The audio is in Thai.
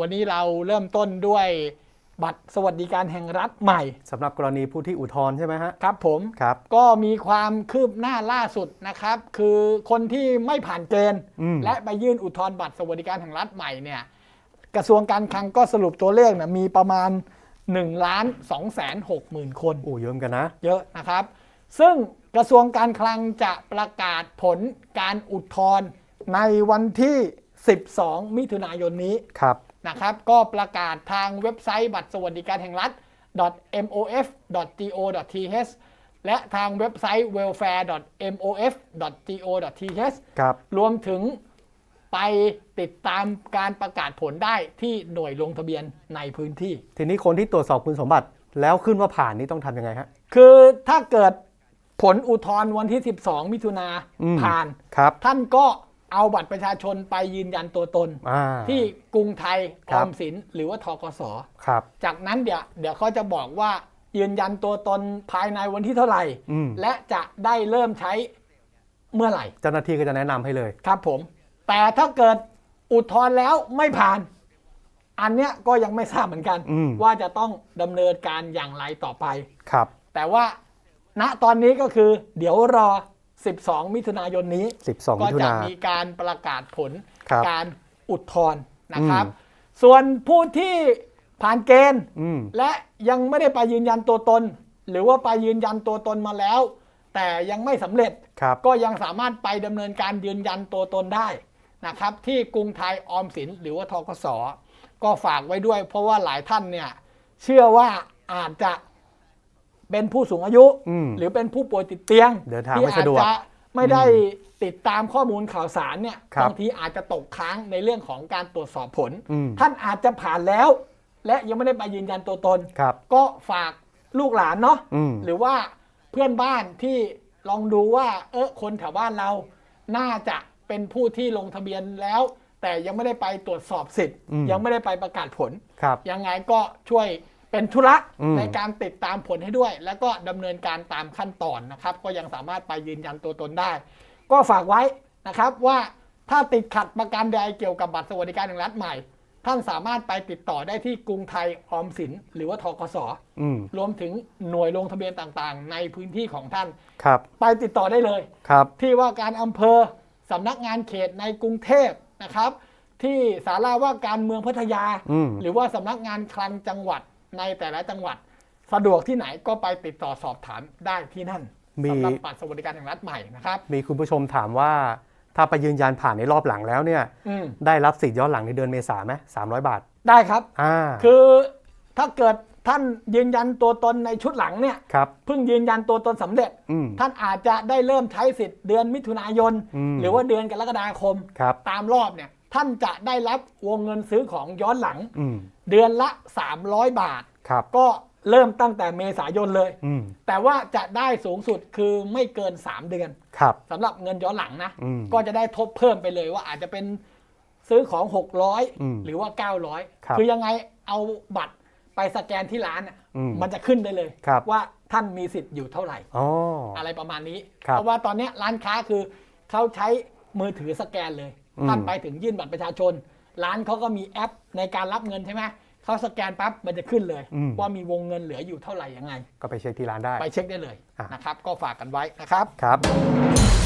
วันนี้เราเริ่มต้นด้วยบัตรสวัสดิการแห่งรัฐใหม่สำหรับกรณีผู้ที่อุทธรณ์ใช่ไหมฮะ ครับผมครับ ก็มีความคืบหน้าล่าสุดนะครับ คือคนที่ไม่ผ่านเกณฑ์ อืม และไปยื่นอุทธรณ์บัตรสวัสดิการแห่งรัฐใหม่เนี่ยกระทรวงการคลังก็สรุปตัวเลขเนี่ยมีประมาณ1ล้าน2แสน6หมื่นคน โอ้เยอะเหมือนกันนะ เยอะนะครับ ซึ่งกระทรวงการคลังจะประกาศผลการอุทธรณ์ในวันที่ 12 มิถุนายนนี้ ครับ นะครับ ก็ประกาศทางเว็บไซต์บัตรสวัสดิการแห่งรัฐ mof.go.th และทางเว็บไซต์ welfare.mof.go.th ครับรวมถึงไปติดตามการประกาศผลได้ที่หน่วยลงทะเบียนในพื้นที่ ทีนี้คนที่ตรวจสอบคุณสมบัติแล้วขึ้นว่าผ่านนี่ต้องทำยังไงฮะ คือถ้าเกิดผลอุทธรณ์วันที่ 12 มิถุนาอืมผ่าน ครับ ท่านก็ เอาบัตรประชาชนไปยืนยันตัวตน อ่า ที่กรุงไทยคอรัอบมสินหรือว่าทกส ครับ จากนั้นเดี๋ยวเดี๋ยวเขาจะบอกว่ายืนยันตัวตนภายในวันที่เท่าไหร่ อืม และจะได้เริ่มใช้เมื่อไหร่ เจ้าหน้าที่ก็จะแนะนำให้เลย ครับผม แต่ถ้าเกิดอุทธรณ์แล้วไม่ผ่าน อันเนี้ยก็ยังไม่ทราบเหมือนกัน อืม ว่าจะต้องดำเนินการอย่างไรต่อไป ครับ แต่ว่าณตอนนี้ก็คือ เดี๋ยวรอ 12 มิถุนายนนี้ 12ก็มิถุจะนา มีการประกาศผลครับการอุทธรณ์นะครับ อืม ส่วนผู้ที่ผ่านเกณฑ์ อืม และยังไม่ได้ไปยืนยันตัวตน หรือว่าไปยืนยันตัวตนมาแล้ว แต่ยังไม่สำเร็จ ครับ ก็ยังสามารถไปดำเนินการยืนยันตัวตนได้นะครับ ที่กรุงไทยออมสิน หรือว่าทกสก็ฝากไว้ด้วย เพราะว่าหลายท่านเนี่ย เชื่อว่าอาจจะ เป็นผู้สูงอายุ อืมหรือเป็นผู้ป่วยติดเตียงเดินทางที่ไม่สะดวกอาจจะไม่ได้ติดตามข้อมูลข่าวสารเนี่ยครับบางทีอาจจะตกค้างในเรื่องของการตรวจสอบผล อืม ท่านอาจจะผ่านแล้ว และยังไม่ได้ไปยืนยันตัวตน ครับ ก็ฝากลูกหลานเนาะอืม หรือว่าเพื่อนบ้านที่ลองดูว่า เออคนแถวบ้านเรา น่าจะเป็นผู้ที่ลงทะเบียนแล้ว แต่ยังไม่ได้ไปตรวจสอบสิทธิ์ อืม ยังไม่ได้ไปประกาศผล ครับ ยังไงก็ช่วย เป็นธุระอืมในการติดตามผลให้ด้วย แล้วก็ดำเนินการตามขั้นตอนนะครับ ก็ยังสามารถไปยืนยันตัวตนได้ ก็ฝากไว้นะครับว่าถ้าติดขัดประการใดเกี่ยวกับบัตรสวัสดิการแห่งรัฐใหม่ ท่านสามารถไปติดต่อได้ที่กรุงไทยออมสิน หรือว่าทกสอืมรวมถึงหน่วยลงทะเบียนต่างๆ ในพื้นที่ของท่านครับ ไปติดต่อได้เลยครับ ที่ว่าการอำเภอสำนักงานเขตในกรุงเทพนะครับ ที่สาราว่าการเมืองพัทยาอืมหรือว่าสำนักงานคลังจังหวัด ในแต่ละจังหวัด สะดวกที่ไหนก็ไปติดต่อสอบถามได้ที่นั่นมีสำหรับบัตรสวัสดิการแห่งรัฐใหม่นะครับมีคุณผู้ชมถามว่าถ้าไปยืนยันผ่านในรอบหลังแล้วเนี่ยอืมได้รับสิทธิ์ย้อนหลังในเดือนเมษาไหมสามร้อยบาท ได้ครับอ่าคือถ้าเกิดท่านยืนยันตัวตนในชุดหลังเนี่ยครับเพิ่งยืนยันตัวตนสำเร็จอืมท่านอาจจะได้เริ่มใช้สิทธิ์เดือนมิถุนายนอืมหรือว่าเดือนกรกฎาคมครับตามรอบเนี่ย ท่านจะได้รับวงเงินซื้อของย้อนหลัง อืมเดือนละ 300 บาท ครับ ก็เริ่มตั้งแต่เมษายนเลย อืมแต่ว่าจะได้สูงสุดคือไม่เกิน 3 เดือนครับ สำหรับเงินย้อนหลังนะ อืมก็จะได้ทบเพิ่มไปเลยว่าอาจจะเป็นซื้อของ อืม600 หรือว่าครับ900คือยังไงเอาบัตรไปสแกนที่ร้านน่ะอืมมันจะขึ้นได้เลยครับ ว่าท่านมีสิทธิ์อยู่เท่าไหร่ อ๋ออะไรประมาณนี้ ครับ เพราะว่าตอนเนี้ยร้านค้าคือเขาใช้มือถือสแกนเลย อืมท่านไปถึงยื่นบัตรประชาชน ร้านเขาก็มีแอปในการรับเงินใช่ไหมเขาสแกนปั๊บมันจะขึ้นเลยอืมว่ามีวงเงินเหลืออยู่เท่าไหร่ยังไง ก็ไปเช็คที่ร้านได้ ไปเช็คได้เลยอะนะครับ ก็ฝากกันไว้นะครับครับ